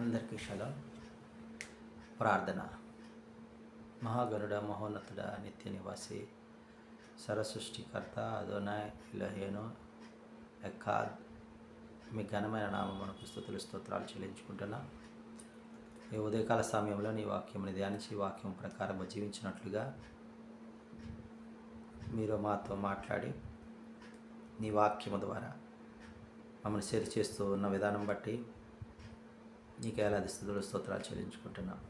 అందరికీ శలం ప్రార్థన. మహాగరుడ మహోన్నతుడ నిత్య నివాసి సరసృష్టికర్త అదోనాయ్ ఇలహేనో ఎక్కాద్. మీ ఘనమైన నామమునకు స్థుతులు స్తోత్రాలు చెల్లించుకుంటున్నా. ఈ ఉదయకాల సమయంలో నీ వాక్యముని ధ్యానించి వాక్యం ప్రకారం జీవించినట్లుగా మీరు మాతో మాట్లాడి నీ వాక్యము ద్వారా మమ్మల్ని సరి చేస్తూ ఉన్న విధానం బట్టి నీకు ఏలాది స్థుతులు స్తోత్రాలు చెల్లించుకుంటున్నాం.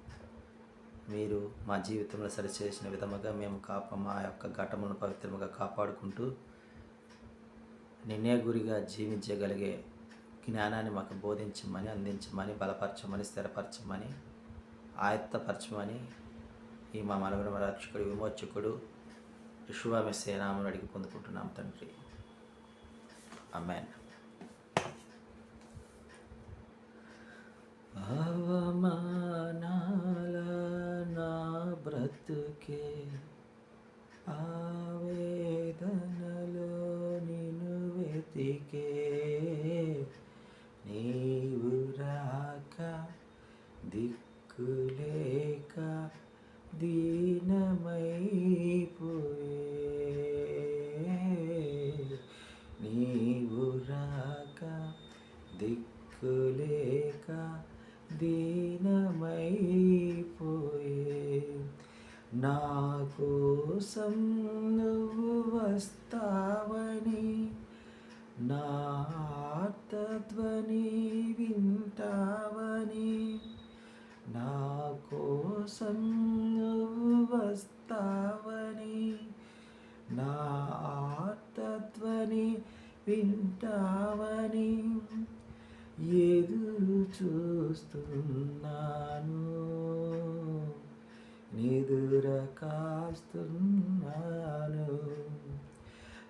మీరు మా జీవితంలో సరిచేసిన విధముగా మేము కాప మా యొక్క ఘటములను పవిత్రముగా కాపాడుకుంటూ నిన్నే గురిగా జీవించగలిగే జ్ఞానాన్ని మాకు బోధించమని అందించమని బలపరచమని స్థిరపరచమని ఆయత్తపరచమని ఈ మా మనవర రక్షకుడు విమోచకుడు విశ్వామి సేనామును అడిగి పొందుకుంటున్నాం తండ్రి. అమ్మాయి బ్రతుకే ఆవేదనలో నిన్ను వెతికే నువ్వు వస్తావని నా ఆర్తధ్వని వింటావని నా కోసం నువ్వు వస్తావని నా ఆర్తధ్వని వింటావని ఎదురు చూస్తున్నాను. నిదుర కాస్తున్నాను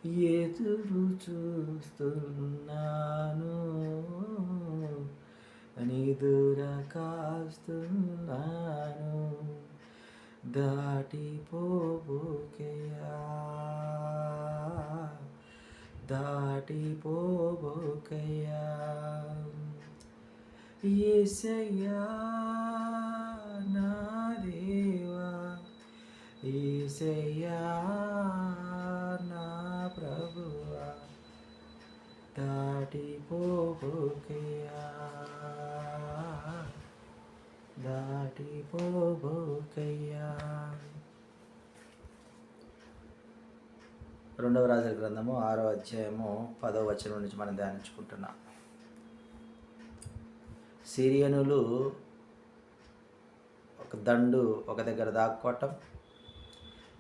ఎదురు చూస్తున్నాను. నిదుర కాస్తున్నాను. దాటిపోబోకయా దాటిపోబోకయ్యా ఏసయ్యా నా దేవా ఏసయ్యా దాటిపోబోకయ్యా దాటిపోబోకయ్యా రెండవ రాజుల గ్రంథము ఆరో అధ్యాయము పదవ వచనం నుంచి మనం ధ్యానించుకుంటున్నాం. సిరియనులు ఒక దండు ఒక దగ్గర దాక్కోవటం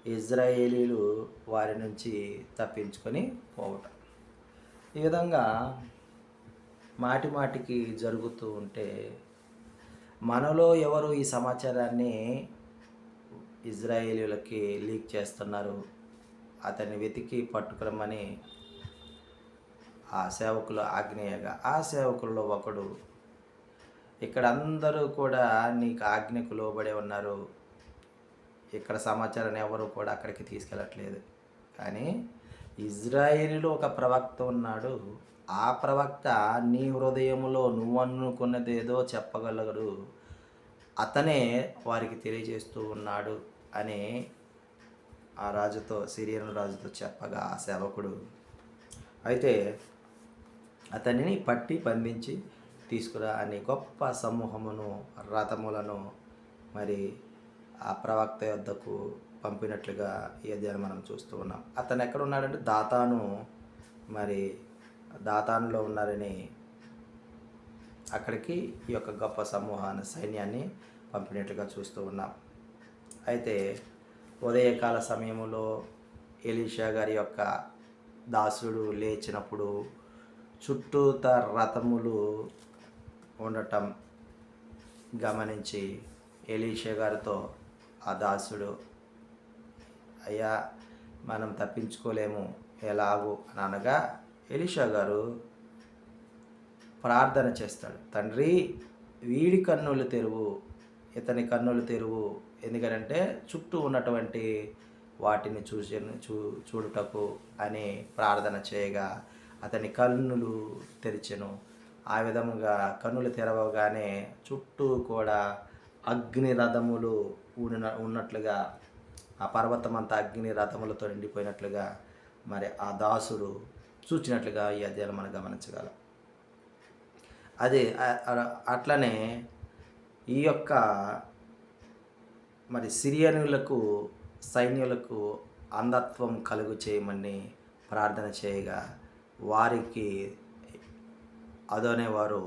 ఇజ్రాయేలీలు వారి నుంచి తప్పించుకొని పోవటం. ఈ విధంగా మాటి మాటికి జరుగుతూ ఉంటే మనలో ఎవరు ఈ సమాచారాన్ని ఇజ్రాయేలీలకి లీక్ చేస్తున్నారు అతన్ని వెతికి పట్టుకురమ్మని ఆ సేవకులు ఆగ్నేయగా ఆ సేవకుల్లో ఒకడు ఇక్కడ అందరూ కూడా నీకు ఆజ్ఞకు లోబడే ఉన్నారు ఇక్కడ సమాచారాన్ని ఎవరు కూడా అక్కడికి తీసుకెళ్ళట్లేదు. కానీ ఇజ్రాయేలీలో ఒక ప్రవక్త ఉన్నాడు. ఆ ప్రవక్త నీ హృదయంలో నువ్వు ఏదో చెప్పగలగడు అతనే వారికి తెలియజేస్తూ ఉన్నాడు అని ఆ రాజుతో సిరియన్ రాజుతో చెప్పగా ఆ సేవకుడు. అయితే అతనిని పట్టి బంధించి తీసుకురా అని గొప్ప సమూహమును రథములను మరి ఆ ప్రవక్త యొద్దకు పంపినట్లుగా ఈ అధ్యాయం మనం చూస్తూ ఉన్నాం. అతను ఎక్కడ ఉన్నాడంటే దాతాను మరి దాతానులో ఉన్నారని అక్కడికి ఈ యొక్క గొప్ప సమూహాన్ని సైన్యాన్ని పంపినట్లుగా చూస్తూ ఉన్నాం. అయితే ఉదయకాల సమయంలో ఎలీషా గారి యొక్క దాసుడు లేచినప్పుడు చుట్టూత రథములు ఉండటం గమనించి ఎలీషా గారితో ఆ దాసుడు అయ్యా మనం తప్పించుకోలేము. ఎలాగూ? అని అనగా ఎలీషా గారు ప్రార్థన చేస్తాడు. తండ్రి వీడి కన్నులు తెరువు ఇతని కన్నులు తెరువు. ఎందుకంటే చుట్టూ ఉన్నటువంటి వాటిని చూసి చూ చూడుటకు అని ప్రార్థన చేయగా అతని కన్నులు తెరిచెను. ఆ విధముగా కన్నులు తెరవగానే చుట్టూ కూడా అగ్ని రథములు ఉన్న ఉన్నట్లుగా ఆ పర్వతం అంతా అగ్ని రథములతో నిండిపోయినట్లుగా మరి ఆ దాసుడు చూచినట్లుగా ఈ అధ్యాయులు మనం గమనించగలం. అదే అట్లనే ఈ యొక్క మరి సిరియనులకు సైన్యులకు అంధత్వం కలుగు చేయమని ప్రార్థన చేయగా వారికి అదోనే వారు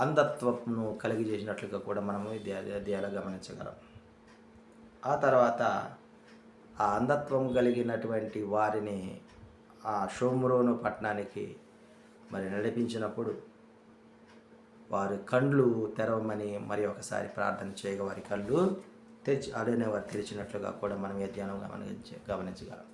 అంధత్వమును కలిగి చేసినట్లుగా కూడా మనము అధ్యాయాలు గమనించగలం. ఆ తర్వాత ఆ అంధత్వం కలిగినటువంటి వారిని ఆ షోమ్రోను పట్టణానికి మరి నడిపించినప్పుడు వారి కండ్లు తెరవమని మరి ఒకసారి ప్రార్థన చేయగా వారి కళ్ళు తెరిచి అడిగిన వారు తెరిచినట్లుగా కూడా మనం ఏ ధ్యానం గమనించ గమనించగలం.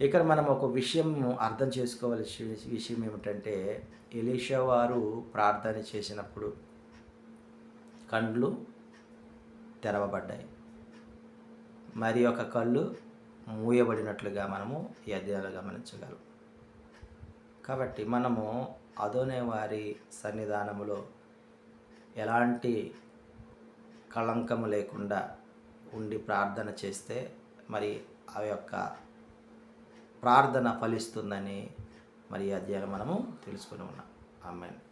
ఇక్కడ మనం ఒక విషయం అర్థం చేసుకోవాల్సిన విషయం ఏమిటంటే ఎలీషా వారు ప్రార్థన చేసినప్పుడు కండ్లు తెరవబడ్డాయి. మరి ఒక కళ్ళు మూయబడినట్లుగా మనము ఈ అధ్యాయాలు గమనించగలం. కాబట్టి మనము అదోనే వారి సన్నిధానములో ఎలాంటి కళంకము లేకుండా ఉండి ప్రార్థన చేస్తే మరి ఆ యొక్క ప్రార్థన ఫలిస్తుందని మరి ఈ అధ్యాయం మనము తెలుసుకుని ఉన్నాం. ఆమెన్.